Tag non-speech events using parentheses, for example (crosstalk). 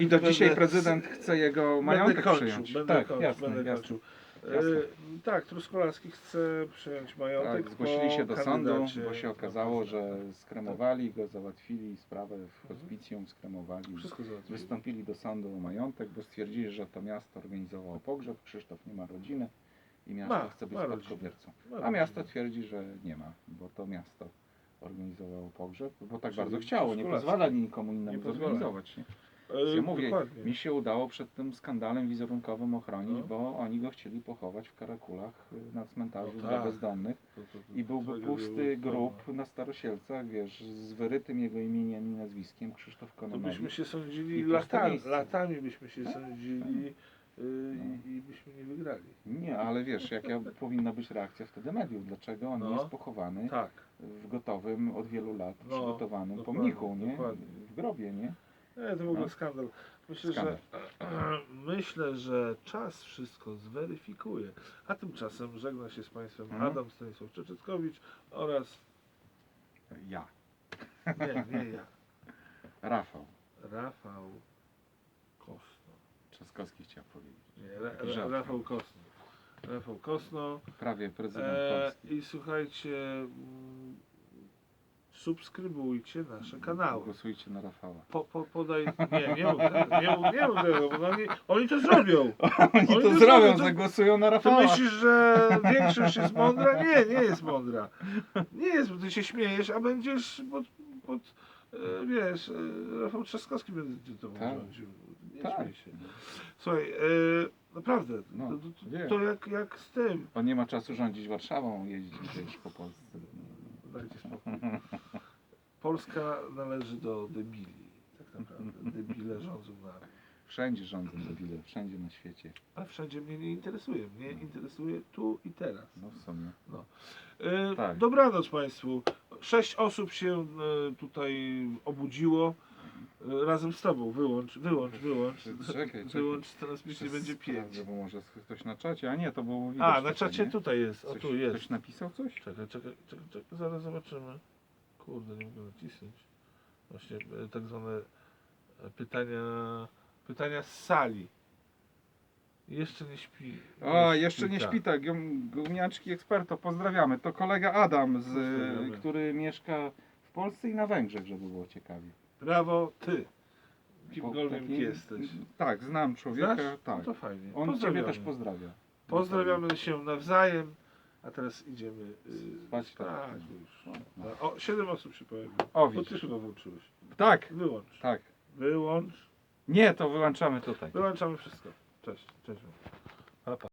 I do dzisiaj będę- prezydent chce jego Będę majątek kończył, przyjąć. będę tak, kończył, jasne, będę jasne. kończył. Jasne. E, tak, Truskolaski chce przyjąć majątek Tak, zgłosili się do sądu, bo się okazało, że skremowali go, załatwili sprawę w hospicjum, skremowali. Wszystko załatwili. Wystąpili do sądu o majątek, bo stwierdzili, że to miasto organizowało pogrzeb, Krzysztof nie ma rodziny i miasto Ma, chce być spadkobiercą. A miasto twierdzi, że nie ma, bo to miasto organizowało pogrzeb, bo tak Czyli bardzo chciało, nie pozwalali nikomu innemu Nie zorganizować. Nie? E, Ja mówię, dokładnie. mi się udało przed tym skandalem wizerunkowym ochronić, No. bo oni go chcieli pochować w Karakulach y, na cmentarzu No dla tak. bezdomnych. To- to- to- I byłby pusty grób na Starosielcach, wiesz, z wyrytym jego imieniem i nazwiskiem Krzysztof To Kononowicz. byśmy się sądzili latami, latami byśmy się Tak, sądzili y, No. i, byśmy nie wygrali. Nie, ale wiesz, jaka powinna być reakcja wtedy mediów, dlaczego on No. jest pochowany Tak. w gotowym od wielu lat No, przygotowanym pomniku, nie? dokładnie. W grobie, nie? Nie, to w ogóle No. skandal. Myślę, Skandal. że (clears throat) myślę, że czas wszystko zweryfikuje. A tymczasem żegna się z Państwem Mhm. Adam Stanisław Czeczeskowicz oraz Ja. nie, nie ja, (laughs) Rafał Rafał Kosno. Trzaskowski chciał powiedzieć. Nie, Ra, Taki Ra, żart. Rafał Kosno. Rafał Kosno. Prawie prezydent E, Polski. I słuchajcie, mm, subskrybujcie nasze kanały. Głosujcie na Rafała. Po, po, podaj. Nie, nie mów, tego, nie mów, nie mów tego, bo oni, oni to zrobią. (laughs) Oni to zrobią, to- zagłosują na Ty Rafała. myślisz, że większość jest mądra? Nie, nie jest mądra. Nie jest, ty się śmiejesz, a będziesz pod, pod e, wiesz, e, Rafał Trzaskowski będzie to Tak. rządził. Nie Tak. śmiej się. Słuchaj, e, naprawdę, No, to, to, wiem. to jak, jak z tym. On nie ma czasu rządzić Warszawą, jeździć wiesz, po Polsce. Dajcie spokój. (laughs) Polska należy do debili. Tak naprawdę. (laughs) Debile rządzą nami. Wszędzie rządzą debile, wszędzie na świecie. Ale wszędzie mnie nie interesuje. Mnie interesuje tu i teraz. No w sumie. E, Tak. Dobranoc Państwu. Sześć osób się e, tutaj obudziło. E, razem z Tobą. Wyłącz, wyłącz, wyłącz. (laughs) Czekaj, czekaj. Wyłącz, teraz mi się będzie pięć. Sprawdzę, Bo może ktoś na czacie, a nie, to było widać. A, na tutaj, czacie nie? tutaj jest. O, Coś, tu jest. Ktoś napisał coś? Czekaj, czekaj, czekaj, czekaj, zaraz zobaczymy. Kurde, nie mogę nacisnąć. Właśnie e, tak zwane e, pytania, pytania z sali. Jeszcze nie śpi. O, jeszcze nie śpi tak, gumiaczki eksperto, pozdrawiamy. To kolega Adam, z, Pozdrawiamy. który mieszka w Polsce i na Węgrzech, żeby było ciekawie. Brawo, ty. Kimkolwiek taki- jesteś. Tak, znam człowieka, Znasz? tak. No to fajnie. On ciebie też pozdrawia. Pozdrawiamy się nawzajem. A teraz idziemy yy, Spać. spać już. No. O, siedem osób się pojawiło. O, Bo ty widzisz. chyba włączyłeś. Tak, Wyłącz. tak. Wyłącz. Nie, to wyłączamy tutaj. Wyłączamy wszystko. Cześć. Cześć. wam.